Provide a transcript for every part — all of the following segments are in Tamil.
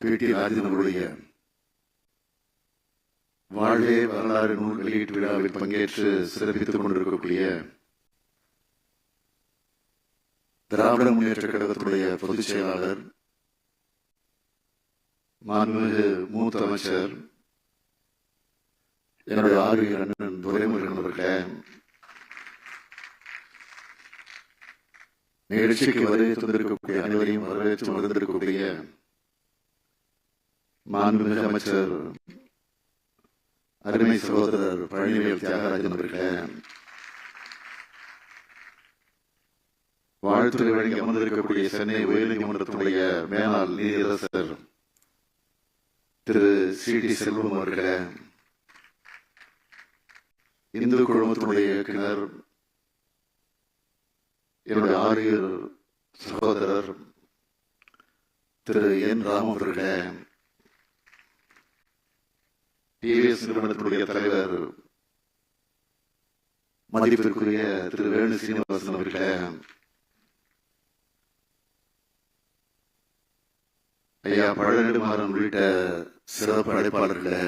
பேட்டி ராஜனவருடைய வாழ்வே வரலாறு நூல் வெளியீட்டு விழாவில் பங்கேற்று சிறப்பித்துக் கொண்டிருக்கக்கூடிய திராவிட முன்னேற்ற கழகத்துடைய பொதுச் செயலாளர் மாண்புமிகு மூத்த அமைச்சர் என்னுடைய ஆர்வீர் அண்ணன் துரைமுருகன் அவர்களே நிகழ்ச்சிக்கு வரவேற்று வந்திருக்கக்கூடிய அனைவரையும் வரவேற்று வந்திருக்கக்கூடிய மாண்புமிகு அமைச்சர் அருமை சகோதரர் பழனிவேல் தியாகராஜன் அவர்களே. வாழ்த்துறை வழங்கி அமர்ந்திருக்கக்கூடிய சென்னை உயர்நீதிமன்றத்தினுடைய மேலாள் நீதியரசர் திரு சி. டி. செல்வம் அவர்களே. இந்து குழுமத்தினுடைய இயக்குனர் என்னுடைய ஆரியர் சகோதரர் திரு என் ராம் அவர்களே. டிவிஎஸ் நிறுவனத்தினுடைய தலைவர் மதிப்பிற்குரிய திரு வேணு சீனிவாசன் அவர்களே ஐயா பழநெடுமாறன் உள்ளிட்ட சிறப்பு அழைப்பாளர்களே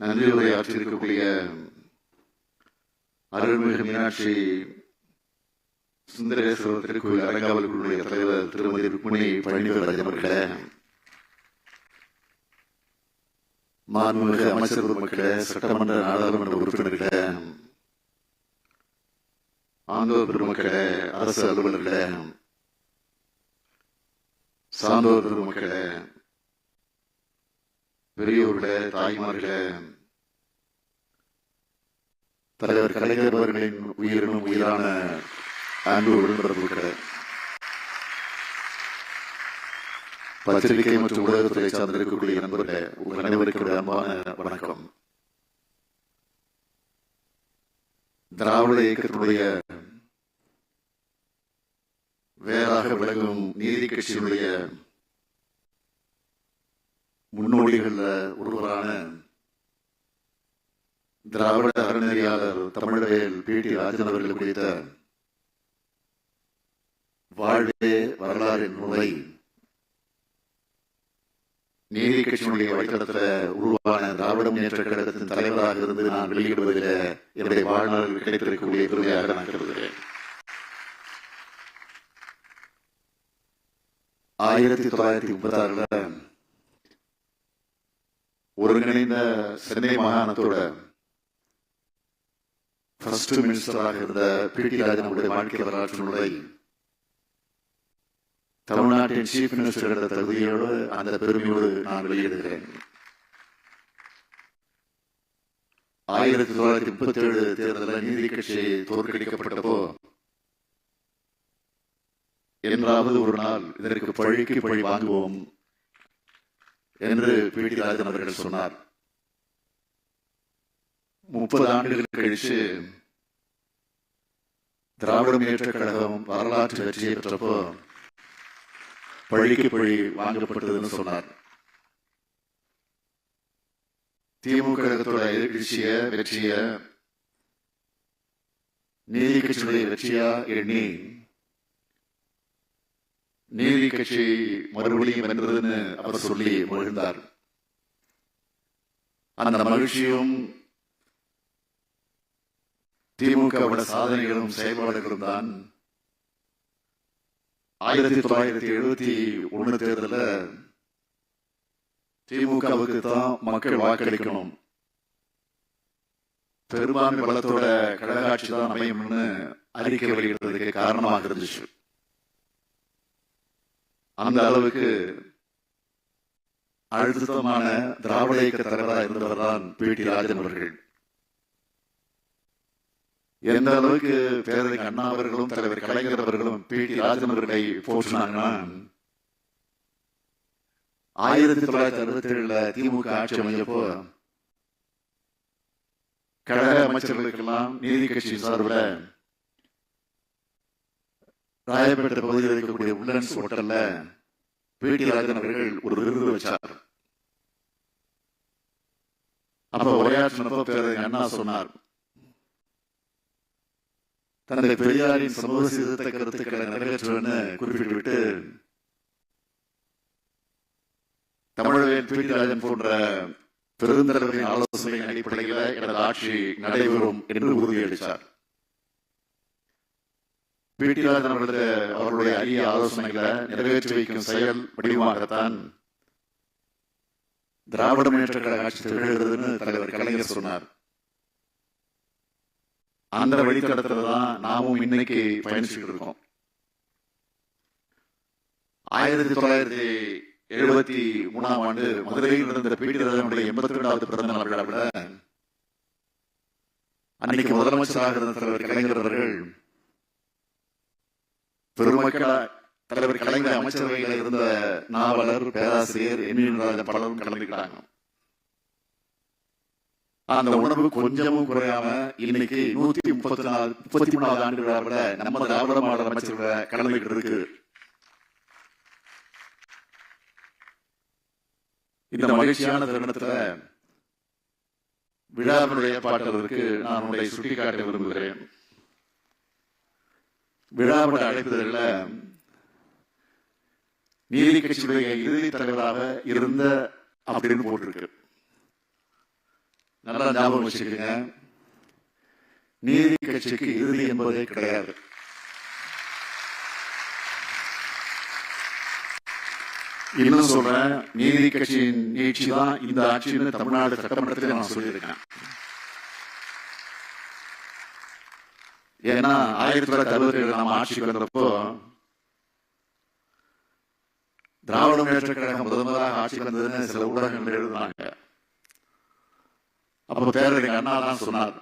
நன்றி உரை ஆற்றியிருக்கக்கூடிய அருள்மிகு மீனாட்சி சுந்தரேஸ்வரத்திற்கு திருக்கோயில் அறங்காவல் தலைவர் திருமதி ருக்மிணி பழனிவராஜன் அவர்களே. மாண்புமிகு அமைச்சர் பெருமக்களே சட்டமன்ற நாடாளுமன்ற உறுப்பினர்களே ஆண்டோர் பெருமக்களே அரசு அலுவலர்களே சான்றோர் பெருமக்களே பெரியோர்களே தாய்மார்களே தலைவர் கலைஞர் அவர்களின் உயிரினும் உயிரான அன்பு உடன்பிறப்புகளே பத்திரிகை மற்றும் ஊடகத்துறை சார்ந்திருக்கக்கூடிய நண்பர்களே உங்கள் அனைவருக்கும் அன்பான வணக்கம். திராவிட இயக்கத்தினுடைய வேறாக விளங்கும் நீதி கட்சியினுடைய முன்னோடிகளில் ஒருவரான திராவிட அறநெறியாளர் தமிழவேல் பி. டி. ராஜன் அவர்கள் குறித்த வாழ்வே வரலாறு நூலை நீதி கட்சியினுடைய வழித்தடத்தில் உருவான திராவிட முன்னேற்ற கழகத்தின் தலைவராக இருந்து நான் வெளியிடுவதில் என்னுடைய வாழ்நாள் கிடைத்திருக்கக்கூடிய பெருமையாக நான் கருதுகிறேன். ஆயிரத்தி தொள்ளாயிரத்தி முப்பத்தி ஆறுல ஒருங்கிணைந்த சென்னை மாகாணத்தோட ஃபர்ஸ்ட் மினிஸ்டராக இருந்த பி டி ராஜனுடைய வாழ்க்கை வரலாற்றினுடைய தமிழ்நாட்டின் சீஃப் மினிஸ்டர் என்ற தகுதியோடு அந்த பெருமையோடு நான் வெளியிடுகிறேன். ஆயிரத்தி தொள்ளாயிரத்தி முப்பத்தி ஏழு தேர்தலில் நீதி கட்சி தோற்கடிக்கப்பட்டப்போ என்றாவது ஒரு நாள் இதற்கு பழிக்கு பழி வாங்குவோம் என்று பி டி ராஜன் அவர்கள் சொன்னார். முப்பது ஆண்டுகள் கழிச்சு திராவிட முன்னேற்ற கழகம் வரலாற்று வெற்றியை பெற்றப்போ பழிக்கு பழி வாங்கப்பட்டதுன்னு சொன்னார். திமுக கழகத்தோட எழுச்சிய வெற்றிய நீதி கட்சியுடைய வெற்றியா எண்ணி நீதி கட்சி மறுபடியும் வென்றதுன்னு அவர் சொல்லி மகிழ்ந்தார். அந்த மகிழ்ச்சியும் திமுகவோட சாதனைகளும் செயல்பாடுகளும் தான் ஆயிரத்தி தொள்ளாயிரத்தி எழுபத்தி ஒண்ணு தேர்தல திமுகவுக்கு தான் மக்கள் வாக்களிக்கணும். பெரும்பான்மை பலத்தோட கழகாட்சி தான் அமையும்னு அறிக்கை வெளியிடுறதுக்கு காரணமாக இருந்துச்சு. அந்த அளவுக்கு அழுத்தமான திராவிட இயக்க தலைவராக இருந்தவர் தான் பி டி ராஜன் அவர்கள். எந்த அளவுக்கு பேரறிஞர் அண்ணா அவர்களும் தலைவர் கலைஞர் அவர்களும் பி. டி. ராஜன் அவர்களை போற்றினாங்கன்னா ஆயிரத்தி தொள்ளாயிரத்தி அறுபத்தி ஏழுல திமுக ஆட்சி அமைஞ்சப்போ கழக அமைச்சர்களுக்கெல்லாம் நீதி கட்சி சார்பில் ராயப்பேட்டை பகுதியில் இருக்கக்கூடிய உள்ளன்ஸ் ஹோட்டல்ல பிடி ராஜன் அவர்கள் ஒரு விருது வச்சார். அப்ப உரையாற்றினப்போ பேரறிஞர் அண்ணா சொன்னார் தந்தை பெரியாரின் சமூக சீர்திருத்த கருத்துக்களை நிறைவேற்றுவேன்னு குறிப்பிட்டுவிட்டு தமிழவேல் பி ராஜன் போன்ற பெருந்தலைவரின் ஆலோசனை அடிப்படையில் எனது ஆட்சி நடைபெறும் என்று உறுதியளித்தார். பி டி ராஜன் அவர்களது அவருடைய அரிய ஆலோசனைகளை நிறைவேற்றி வைக்கும் செயல் வடிவமாகத்தான் திராவிட முன்னேற்ற கழக ஆட்சி திகழ்கிறதுன்னு தலைவர் கலைஞர் சொன்னார். அந்த வழித்தடத்துல தான் நாமும் இன்னைக்கு பயணிச்சுட்டு இருக்கோம். ஆயிரத்தி தொள்ளாயிரத்தி எழுபத்தி மூணாம் ஆண்டு மதுரையில் நடந்த பி எண்பத்தி ரெண்டாவது பிறந்த நாள் விழாவில் அன்னைக்கு முதலமைச்சராக இருந்த தலைவர் கலைஞர் அவர்கள் பெருமக்கள தலைவர் கலைஞர் அமைச்சரவையில் இருந்த நாவலர் பேராசிரியர் எம்என் ராஜா பலரும் கலந்துக்கிட்டாங்க. அந்த உணர்வு கொஞ்சமும் குறையாம இன்னைக்கு நூத்தி முப்பத்தி நாலு முப்பத்தி மூணாவது ஆண்டு விழாவில் நம்ம திராவிட மாடல் அமைச்சரவை கடமைகள் இருக்கு. இந்த மகிழ்ச்சியான தருணத்துல விழாவினுடைய பாட்டுவதற்கு நான் உங்களை சுட்டிக்காட்ட விரும்புகிறேன். விழாவோட அழைப்புதல்ல நீதி கட்சியுடைய இறுதி தலைவராக இருந்த அப்படின்னு போட்டிருக்கு. நல்லா ஞாபகம் வச்சுக்கோங்க நீதி கட்சிக்கு இறுதி என்பதே கிடையாது. இன்னும் சொல்றேன் நீதி கட்சியின் நீட்சி தான் இந்த ஆட்சின்னு தமிழ்நாடு சட்டமன்றத்தில் நான் சொல்லியிருக்கேன். ஏன்னா ஆயிரத்தி தொள்ளாயிரத்தி அறுபத்தி ஏழு ஆட்சி ஆட்சிக்கு வந்தப்போ திராவிட முன்னேற்ற கழகம் முதல் முதலாக ஆட்சிக்கு வந்ததுன்னு சில ஊடகங்கள் எழுதுனாங்க. அப்போ பேரறிஞர் அண்ணா தான் சொன்னார்.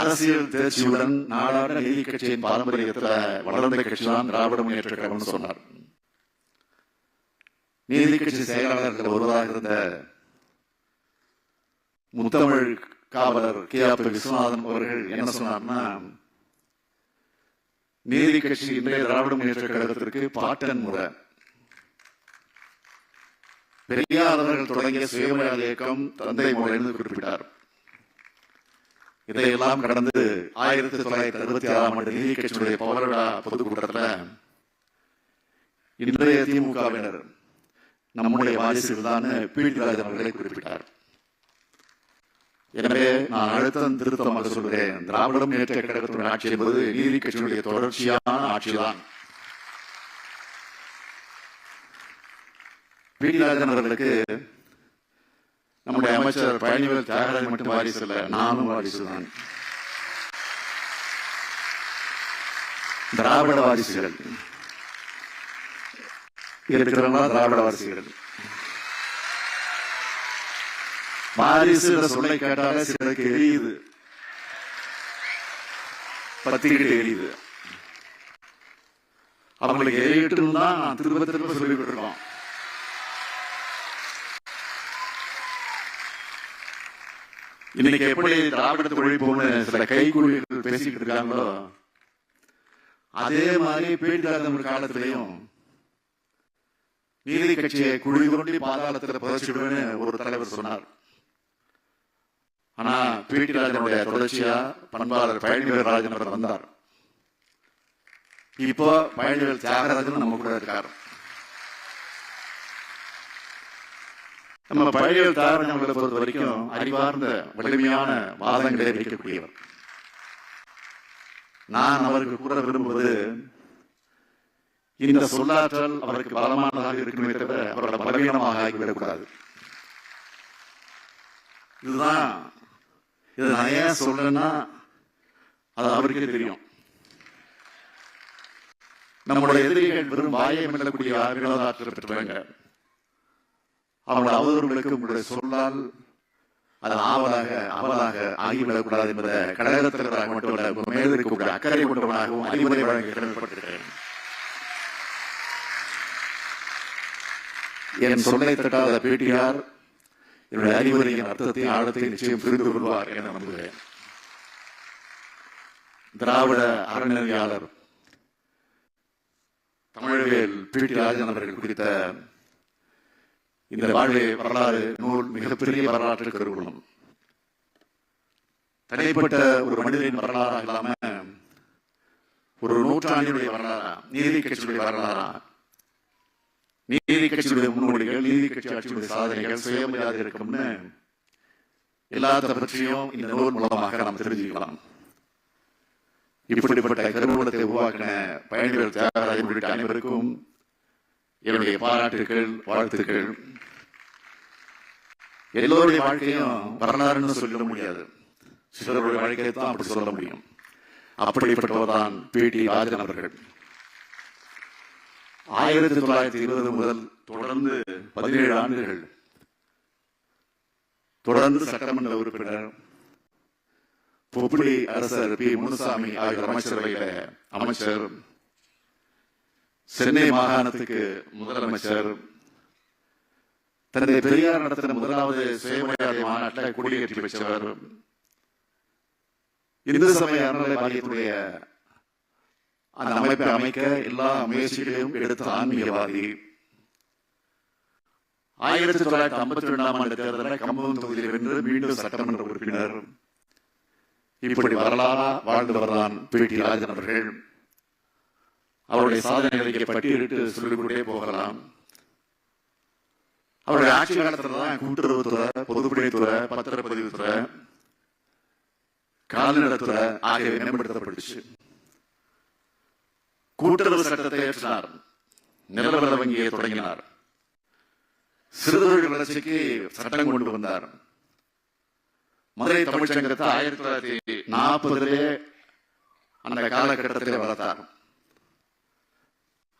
அரசியல் தேர்ச்சியுடன் நாடாட நீதி கட்சியின் பாரம்பரியத்துல வளர்ந்த கட்சி தான் திராவிட முன்னேற்ற கழகம்னு சொன்னார். நீதி கட்சி செயலாளர்கள் ஒருவராக இருந்த முத்தமிழ் காவலர் கே ஆர் விஸ்வநாதன் அவர்கள் என்ன சொன்னார்னா நீதி கட்சி இன்றைய திராவிட முன்னேற்ற கழகத்திற்கு பாட்டன் முறை. பெரியார் அவர்கள் தொடங்கிய சுயமரியாதை இயக்கம் தந்தை முறை என்று குறிப்பிட்டார். இதையெல்லாம் கடந்து ஆயிரத்தி தொள்ளாயிரத்தி அறுபத்தி ஆறாம் ஆண்டு நீதி கட்சியுடைய பவரடா பொதுக்கூட்டத்தில் இன்றைய திமுகவினர் நம்முடைய வாரிசுகள் தான் பீடி ராஜன் அவர்களை குறிப்பிட்டார். எனவே நான் அழுத்தம் திருத்தமாக சொல்கிறேன். திராவிட முன்னேற்ற கழகத்தினுடைய ஆட்சி என்பது நீதி கட்சியினுடைய தொடர்ச்சியான ஆட்சிதான். வீடிராஜன் அவர்களுக்கு நம்முடைய அமைச்சர் பழனிவேல் தியாகராஜன் மட்டும் வாரிசு இல்லை நானும் வாரிசு தான். திராவிட வாரிசுகள். இருக்கிறவங்க திராவிட வாரிசுகள். வாரிசு சொல்லை கேட்டாலே சிலருக்கு எரியுது. பத்திக்கிட்டு எரியுது. அவங்களுக்கு எரியட்டும் தான் திரும்ப திரும்ப சொல்லிக்கிட்டு இருக்கோம் இன்னைக்கு எப்படி திராவிடத்தை ஒழிப்போம்னு சில கைகூலிகள் பேசிக்கிட்டு இருக்காங்களோ அதே மாதிரி பேட்டியாளர் காலத்திலையும் நீதி கட்சியை குழி தோண்டி பாதாளத்தில் புதைச்சிடுவேன்னு ஒரு தலைவர் சொன்னார். ஆனா பிடி ராஜனுடைய தொடர்ச்சியா பண்பாளர் பழனிவேல் ராஜன் அவர் வந்தார். இப்போ பழனிவேல் தியாகராஜன் நம்ம கூட இருக்கார். நம்ம பழைய தியாகராஜன் பொறுத்த வரைக்கும் அறிவார்ந்த வலிமையான வாதங்களை வைக்கக்கூடியவர். நான் அவருக்கு கூற விரும்புவது இந்த சொல்லாற்றல் அவருக்கு பலமானதாக இருக்கணுமே தவிர அவரோட பலவீனமாக ஆகிவிடக்கூடாது. இதுதான் இது நான் ஏன் சொல்றேன்னா அது அவருக்கே தெரியும். நம்மளுடைய எதிரிகள் வெறும் வாயை மெல்லக்கூடிய வினோதாற்றல் பெற்றவங்க. அவங்களோட அவதூறுகளுக்கு உங்களுடைய சொல்லால் அது ஆவலாக அவலாக ஆகிவிடக்கூடாது என்பதை கழகத்தினராக மட்டுமல்ல உங்க மேல் இருக்கக்கூடிய அக்கறை கொண்டவனாகவும் அறிவுரை வழங்க கடமைப்பட்டிருக்கிறேன் என் சொல்லை தட்டாத பேட்டியார் என்னுடைய அறிவுரையின் அர்த்தத்தை ஆழத்தை நிச்சயம் புரிந்து கொள்வார் என நம்புகிறேன். திராவிட அறநிலையாளர் தமிழவேல் பிடி ராஜன் அவர்கள் குறித்த இந்த வாழ்வே வரலாறு நூல் மிகப்பெரிய வரலாற்று கருவூலம் தனிப்பட்ட ஒரு மனிதனின் வரலாறா இல்லாம ஒரு நூற்றாண்டினுடைய வரலாறா நீதி கட்சியுடைய வரலாறா? நீதி கட்சியுடைய முன்னோடிகள் நீதி கட்சி ஆட்சியுடைய சாதனைகள் சுயமரியாதை இருக்கும்னு எல்லாத்த பற்றியும் இந்த நூல் மூலமாக நாம் தெரிஞ்சுக்கலாம். இப்படிப்பட்ட கருவூலத்தை உருவாக்கின பயணிகள் தியாகராஜன் உள்ளிட்ட அனைவருக்கும் என்னுடைய பாராட்டுகள் வாழ்த்துக்கள். எல்லோருடைய வாழ்க்கையும் வரலாறுன்னு சொல்ல முடியாது. சிலருடைய வாழ்க்கையை தான் அப்படி சொல்ல முடியும். அப்படிப்பட்டவர்தான் பி. டி. ராஜன் அவர்கள். ஆயிரத்தி தொள்ளாயிரத்தி இருபது முதல் தொடர்ந்து பதினேழு ஆண்டுகள். தொடர்ந்து சட்டமன்ற உறுப்பினர் பொப்பிடி அரசர் பி. முனுசாமி ஆகியோர் அமைச்சரவையில அமைச்சர். சென்னை மாகாணத்துக்கு முதலமைச்சர் தன்னை பெரியார் நடத்தின முதலாவது சுயமரியாதை மாநாட்டில் கொடியேற்றி வச்சவர் இந்து சமய அறநிலை வாரியத்துடைய அந்த அமைப்பை அமைக்க எல்லா முயற்சிகளையும் எடுத்த ஆன்மீகவாதி. ஆயிரத்தி தொள்ளாயிரத்தி ஐம்பத்தி ரெண்டாம் ஆண்டு தேர்தலில் கம்பம் தொகுதியில் வென்று மீண்டும் சட்டமன்ற உறுப்பினர். இப்படி வரலாறா வாழ்ந்தவர்தான் பி டி ராஜன் அவர்கள். அவருடைய சாதனைகளை இங்கே பட்டியலிட்டு சொல்லிக்கொண்டே போகலாம். அவருடைய ஆட்சி காலத்தில் தான் கூட்டுறவுத்துறை பொதுப்பணித்துறை பத்திரப்பதிவுத்துறை கால்நடத்துறை ஆகியவை மேம்படுத்தப்பட்டுச்சு. கூட்டுறவு சட்டத்தை ஏற்றினார். நிலவர வங்கியை தொடங்கினார். சிறுதொழில் வளர்ச்சிக்கு சட்டம் கொண்டு வந்தார். மதுரை தமிழ்ச்சங்கத்தை ஆயிரத்தி தொள்ளாயிரத்தி நாற்பதுலே அந்த காலகட்டத்திலே வளர்த்தார்.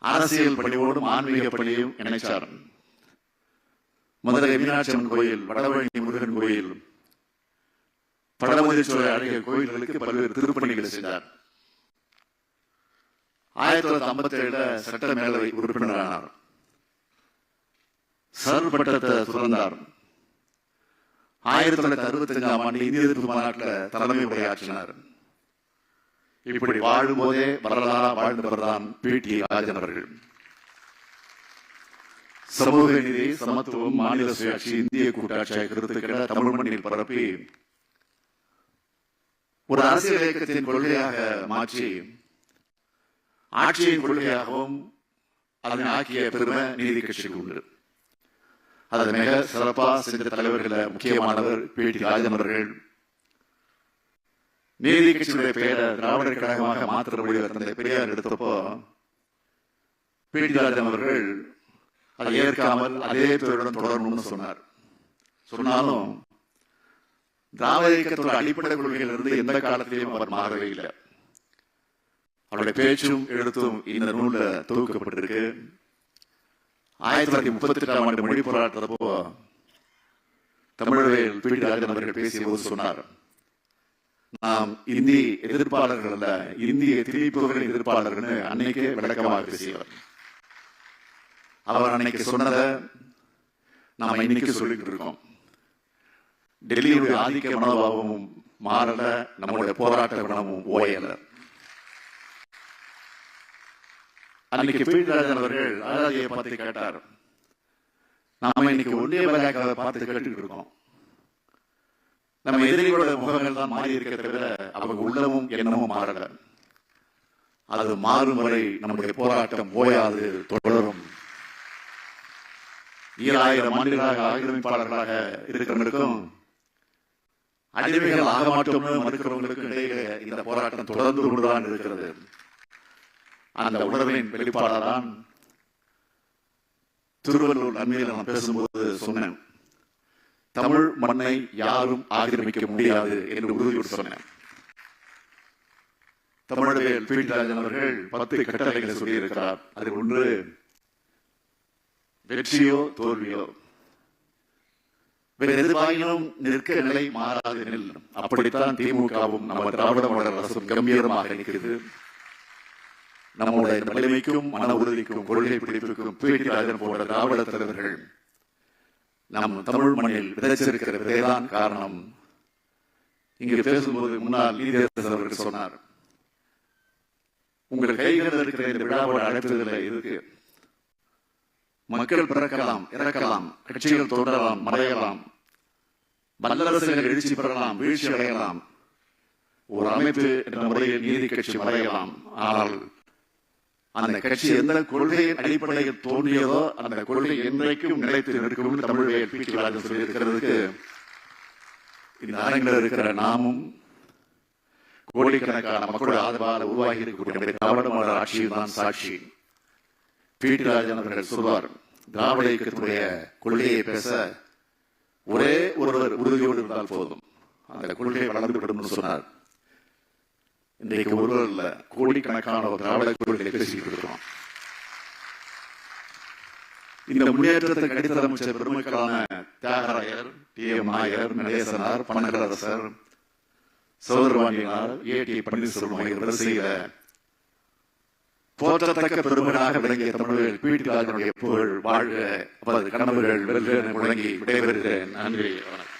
அரசியல் பணியோடும் ஆன்மீக பணியும் இணைச்சார். மதுரை மீனாட்சி கோயில் வடவழி முருகன் கோயில் படமுதிர்ச்சோலை அழகிய கோயில்களுக்கு பல்வேறு திருப்பணிகளை செய்தார். ஆயிரத்தி தொள்ளாயிரத்தி ஐம்பத்தி ஏழுல சட்ட மேலவை உறுப்பினரானார். சர் பட்டத்தை துறந்தார். ஆயிரத்தி தொள்ளாயிரத்தி அறுபத்தி அஞ்சாம் ஆண்டு இந்திய எதிர்ப்பு மாநாட்டில் தலைமை உரையாற்றினார். இப்படி வாழும்போதே வரலாறா வாழ்ந்தவர் தான் பி. டி. ராஜன் அவர்கள். சமூக நீதி சமத்துவம் மாநில சுயாட்சி இந்திய கூட்டாட்சி ஆகிய கருத்துக்களை தமிழ் மண்ணில் பரப்பி ஒரு அரசியல் இயக்கத்தின் கொள்கையாக மாற்றி ஆட்சியின் கொள்கையாகவும் அதனை ஆக்கிய பெருமை நீதி கட்சிக்கு உண்டு. அதை மிக சிறப்பாக செஞ்ச தலைவர்கள முக்கியமானவர் பி. டி. ராஜன் அவர்கள். நீதி கட்சியுடைய பெயரை திராவிடர் கழகமாக மாற்ற முடிவு தந்தை பெரியார் எடுத்தப்போ பி அவர்கள் அதை ஏற்காமல் அதே பேருடன் தொடரணும்னு சொன்னார். சொன்னாலும் திராவிட இயக்கத்தோட அடிப்படை கொள்கையிலிருந்து எந்த காலத்திலையும் அவர் மாறவே இல்லை. அவருடைய பேச்சும் எழுத்தும் இந்த நூலில் தொகுக்கப்பட்டிருக்கு. ஆயிரத்தி தொள்ளாயிரத்தி முப்பத்தி எட்டாம் ஆண்டு மொழி போராட்டத்தப்போ தமிழவேல் பி அவர்கள் பேசிய போது சொன்னார் நாம் இந்தி எதிர்ப்பாளர்கள் அல்ல இந்திய திணிப்புகளின் எதிர்ப்பாளர்கள் அன்னைக்கே விளக்கமாக பேசியவர் அவர் அன்னைக்கு சொன்னதை நாம இன்னைக்கு சொல்லிட்டு இருக்கோம். டெல்லியுடைய ஆதிக்க மனோபாவமும் மாறல நம்மளுடைய போராட்ட குணமும் ஓயல. அன்னைக்கு பீட்டராஜன் அவர்கள் அழகாதியை பார்த்து கேட்டார். நாம இன்னைக்கு ஒன்றிய பாஜகவை பார்த்து கேட்டுக்கிட்டு இருக்கோம். நம்ம எதிரிகளோட முகங்கள் தான் மாறி இருக்க தவிர அவங்க உள்ளமும் எண்ணமும் மாறல. அது மாறும் வரை நம்முடைய போராட்டம் ஓயாது தொடரும். ஈராயிரம் ஆண்டுகளாக ஆக்கிரமிப்பாளர்களாக இருக்கிறவங்களுக்கும் அடிமைகள் ஆக மாட்டோம்னு மறுக்கிறவங்களுக்கும் இடையே இந்த போராட்டம் தொடர்ந்து கொண்டுதான் இருக்கிறது. அந்த உணர்வின் வெளிப்பாடாதான் திருவள்ளூர் நன்மையில் நான் பேசும்போது சொன்னேன். தமிழ் மண்ணை யாரும் ஆக்கிரமிக்க முடியாது என்று உறுதியோடு சொன்னேன் தமிழவேல் பீட்டராஜன் அவர்கள் பத்து கட்டளைகளை சொல்லியிருக்கிறார். அதில் ஒன்று வெற்றியோ தோல்வியோ. வேறு எதிர்வாயினும் நிற்க நிலை மாறாது நில் அப்படித்தான் திமுகவும் நம்ம திராவிட மாடல் அரசும் கம்பீரமாக நிற்கிறது நம்முடைய நிலைமைக்கும் மன உறுதிக்கும் கொள்கை பிடிப்புக்கும் பிடி ராஜன் போன்ற திராவிட தலைவர்கள் நம் தமிழ் மண்ணில் விதைச்சிருக்கிற விதைதான் காரணம். இங்கு பேசும்போது முன்னாள் நீதியரசர் அவர்கள் சொன்னார் உங்கள் கைகள் இருக்கிற இந்த விழாவோட அழைப்பதில் இருக்கு. மக்கள் பிறக்கலாம் இறக்கலாம் கட்சிகள் தோன்றலாம் மறையலாம். வல்லரசுகள் எழுச்சி பெறலாம் வீழ்ச்சி அடையலாம். ஒரு அமைப்பு என்ற முறையில் நீதி கட்சி மறையலாம். ஆனால் அந்த கட்சி எந்த கொள்கையின் அடிப்படையில் தோன்றியதோ அந்த கொள்கை என்றைக்கும் நிலைத்து நிற்கும் பி டி ராஜன் சொல்லியிருக்கிறதுக்கு இந்த அரங்கில் இருக்கிற நாமும் கோடிக்கணக்கான மக்கள் ஆதரவால் உருவாகி இருக்கக்கூடிய மாடல் ஆட்சியும் தான் சாட்சி. பி. டி. ராஜன் அவர்கள் சொல்வார் திராவிட இயக்கத்துடைய கொள்கையை பேச ஒரே ஒருவர் உறுதியோடு இருந்தால் போதும். அந்த கொள்கை வளர்ந்துவிடும் சொன்னார். இன்றைக்கு ஒருவர் இல்ல கோடிக்கணக்கான ஒரு திராவிட கொள்கையை பேசிக்கிட்டு இருக்கிறோம். இந்த முன்னேற்றத்துக்கு அடித்தளமிச்ச பெருமக்களான Thiyagarayar T. M. Nair Natesanar Panagarasar Soundarapandiyanar A. T. Panneerselvam ஆகியோர் வரிசையில போற்றத்தக்க பெருமனாக விளங்கிய தமிழர்கள் பீட்டி ராஜனுடைய புகழ் வாழ்க கனவுகள் வெல்க முழங்கி விடைபெறுகிறேன். நன்றி வணக்கம்.